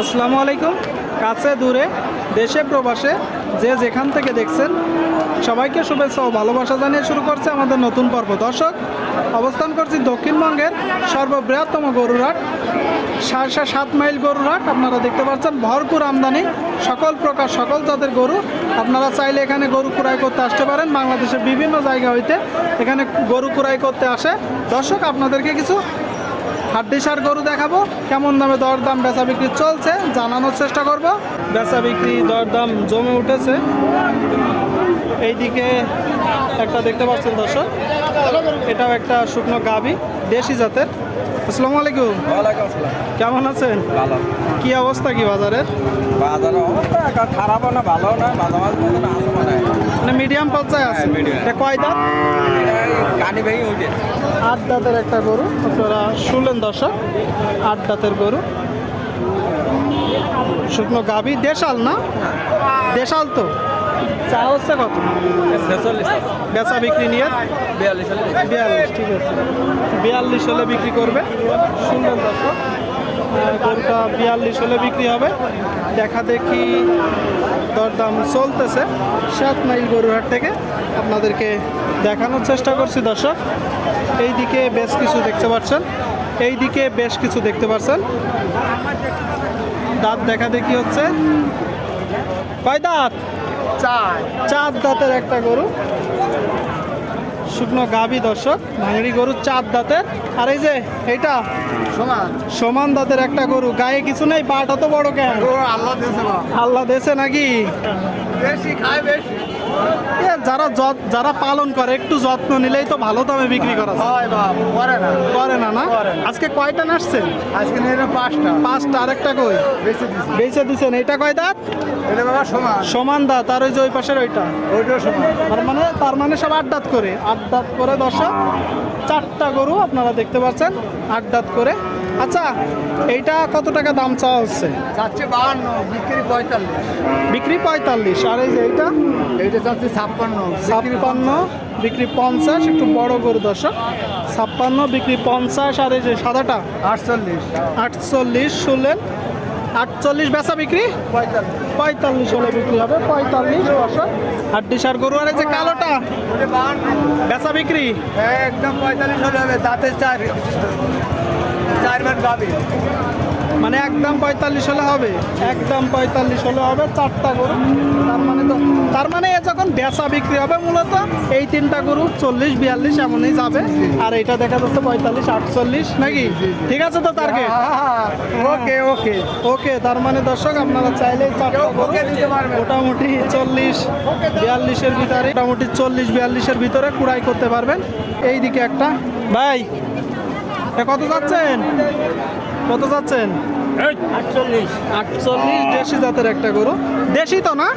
আসসালামু আলাইকুম। কাছে, দূরে, দেশে, প্রবাসে, যে যেখান থেকে দেখছেন, সবাইকে শুভেচ্ছা ও ভালোবাসা জানিয়ে শুরু করছে আমাদের নতুন পর্ব। দর্শক, অবস্থান করছি দক্ষিণবঙ্গের সর্ববৃহত্তম গরুরহাট সারসা সাত মাইল গরুরহাট। আপনারা দেখতে পাচ্ছেন, ভরপুর আমদানি, সকল প্রকার, সকল জাতের গরু। আপনারা চাইলে এখানে গরু ক্রয় করতে আসতে পারেন। বাংলাদেশের বিভিন্ন জায়গা হইতে এখানে গরু ক্রয় করতে আসে। দর্শক, আপনাদেরকে কিছু হাড্ডিসার গরু দেখাবো, কেমন দামে দরদাম বেচা বিক্রি চলছে, জানানোর চেষ্টা করব। বেচা বিক্রি দরদাম জমে উঠেছে। এইদিকে একটা দেখতে পাচ্ছেন দর্শক, এটাও একটা শুকনো গাবি দেশি জাতের। আসসালামু আলাইকুম। ওয়ালাইকুম আসসালাম। কেমন আছেন? ভালো। কি অবস্থা কি বাজারের? বাজার অবস্থা একটা খারাপও না ভালো না মাঝামাঝি মানে মিডিয়াম পর্যায়ে আছে হ্যাঁ, medium। এটা কয় দাঁত? কানি ভেঙে উঠে। আট দাঁতের একটা গরু আপনারা শুনলেন দর্শক? আট দাঁতের গরু। শুকনো গাবি দেশাল না? দেশাল তো? চা হচ্ছে কত বেচা বিক্রি নিয়ে? বিয়াল্লিশ বিয়াল্লিশ ঠিক আছে। বিয়াল্লিশ হলে বিক্রি করবে। সুন্দর দর্শক গরুটা বিয়াল্লিশ হলে বিক্রি হবে। দেখা দেখি দরদাম চলতেছে সাত মাইল গরুহাট থেকে। আপনাদেরকে দেখানোর চেষ্টা করছি দর্শক। এই দিকে বেশ কিছু দেখতে পাচ্ছেন। এই দিকে বেশ কিছু দেখতে পাচ্ছেন। দাঁত দেখা দেখি হচ্ছে। কয় দাঁত? চার। দাঁতের একটা গরু। শুকনো গাভী দর্শক ভাঙড়ি গরু চার দাঁতের। আর এই যে এইটা সমান। সমান দাঁতের একটা গরু গায়ে কিছু নেই পাটা তো বড় কেন? আল্লাহ দেশে নাকি? বেশি খায় বেশি। এ, যারা যারা পালন করে একটু যত্ন নিলেই তো ভালো দামে বিক্রি করা যায়। করে না। করে না আজকে কয়টা নাচছেন? আজকে পাঁচটা। পাঁচটা আরেকটা কই? বেঁচে দিছেন। এটা কয় দাঁত? এটা সমান। সমান দাঁত আর ওই যে ওই পাশের ওইটা। ওইটাও সমান। তার মানে তার মানে সব আট দাঁত করে। আট দাঁত করে দর্শক চারটা গরু আপনারা দেখতে পাচ্ছেন আট দাঁত করে। আচ্ছা এইটা কত টাকা দাম চাওয়া হচ্ছে? চাচ্ছে বাহান্ন বিক্রি পঁয়তাল্লিশ। বিক্রি পঁয়তাল্লিশ আর এই যে এইটা? এইটা চাচ্ছে ছাপ্পান্ন ছাপ্পান্ন বিক্রি পঞ্চাশ একটু বড় গরু দর্শক। ছাপ্পান্ন বিক্রি পঞ্চাশ আর এই যে সাদাটা? আটচল্লিশ। আটচল্লিশ শুনলেন। আটচল্লিশ বেচা বিক্রি? পঁয়তাল্লিশ হলে বিক্রি হবে পঁয়তাল্লিশ দর্শক আর সার গরু আর এই যে কালোটা বেচা বিক্রি? একদম পঁয়তাল্লিশ হলে হবে তাতে চার চারবার গাবি মানে একদম পঁয়তাল্লিশ হলে হবে একদম পঁয়তাল্লিশ হলে হবে চারটা গরু। তার মানে তো তার মানে এ যখন বেচা বিক্রি হবে মূলত এই তিনটা গরু চল্লিশ বিয়াল্লিশ এমনই যাবে। আর এটা দেখা যাচ্ছে পঁয়তাল্লিশ আটচল্লিশ নাকি? ঠিক আছে তো টার্গেট ওকে ওকে তার মানে দর্শক আপনারা চাইলে। মোটামুটি চল্লিশ বিয়াল্লিশের ভিতরে মোটামুটি চল্লিশ বিয়াল্লিশের ভিতরে কুড়াই করতে পারবেন। এই দিকে একটা। ভাই এ কত যাচ্ছেন? কত যাচ্ছেন? আটচল্লিশ। আটচল্লিশ দেশি জাতের একটা গরু। দেশি তো না?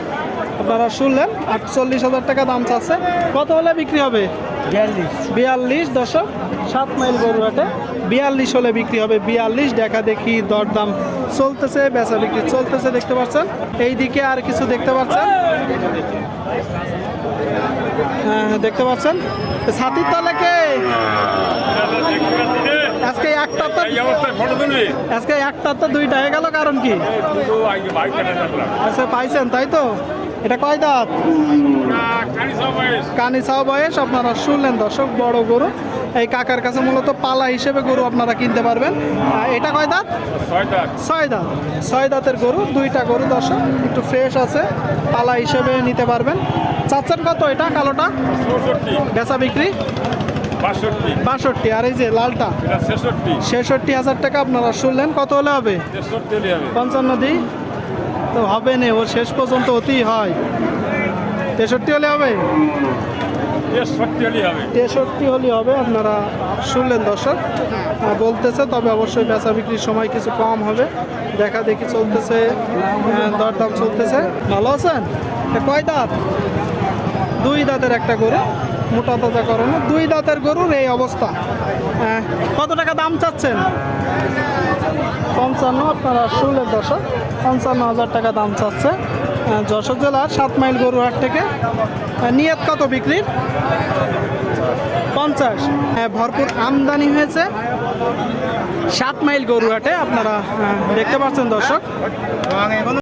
আপনারা শুনলেন আটচল্লিশ হাজার টাকা দাম চাচ্ছে। কত হলে বিক্রি হবে? বিয়াল্লিশ। বিয়াল্লিশ দশক সাত মাইল গরু হাটে বিয়াল্লিশ হলে বিক্রি হবে। বিয়াল্লিশ দেখা দেখি দরদাম চলতেছে বেচা বিক্রি চলতেছে দেখতে পাচ্ছেন? এই দিকে আর কিছু দেখতে পাচ্ছেন? হ্যাঁ হ্যাঁ, দেখতে পাচ্ছেন? ছাতির তলে কে? আজকে একটা তো আজকে একটা তো দুইটা। হয়ে গেল কারণ কি? আচ্ছা পাইছেন তাই তো? এটা কয় দাঁত? কানি সব বয়স। আপনারা শুনলেন দর্শক বড় গরু। এই কাকার কাছে মূলত পালা হিসেবে গরু আপনারা কিনতে পারবেন। এটা কয় দাঁত? ছয় দাঁত। ছয় দাঁতের গরু দুইটা গরু দর্শক একটু ফ্রেশ আছে পালা হিসেবে নিতে পারবেন। চাচ্ছেন কত এটা কালোটা? বেচা বিক্রি? বাষট্টি। আর এই যে লালটা? ছেষট্টি। হাজার টাকা আপনারা শুনলেন। কত হলে হবে? হলে হবে। পঞ্চান্ন দিই তো হবে না ও শেষ পর্যন্ত অতি হয়। তেষট্টি হলে হবে? তেষট্টি হলে হবে। আপনারা শুনলেন দর্শক। বলতেছে তবে অবশ্যই বেচা বিক্রির সময় কিছু কম হবে। দেখা দেখি চলতেছে দরদাম চলতেছে। ভালো আছেন? কয় দাঁত? দুই দাঁতের একটা গরু মোটা তাজা করানো দুই দাঁতের গরুর এই অবস্থা। কত টাকা দাম চাচ্ছেন? পঞ্চান্ন, আপনারা শুনলেন দর্শক, পঞ্চান্ন হাজার টাকা দাম চাচ্ছে। যশোর জেলার সাত মাইল গরুহাট থেকে নিয়াত কত বিক্রির? পঞ্চাশ। হ্যাঁ ভরপুর আমদানি হয়েছে সাত মাইল গরুহাটে, আপনারা দেখতে পাচ্ছেন দর্শক।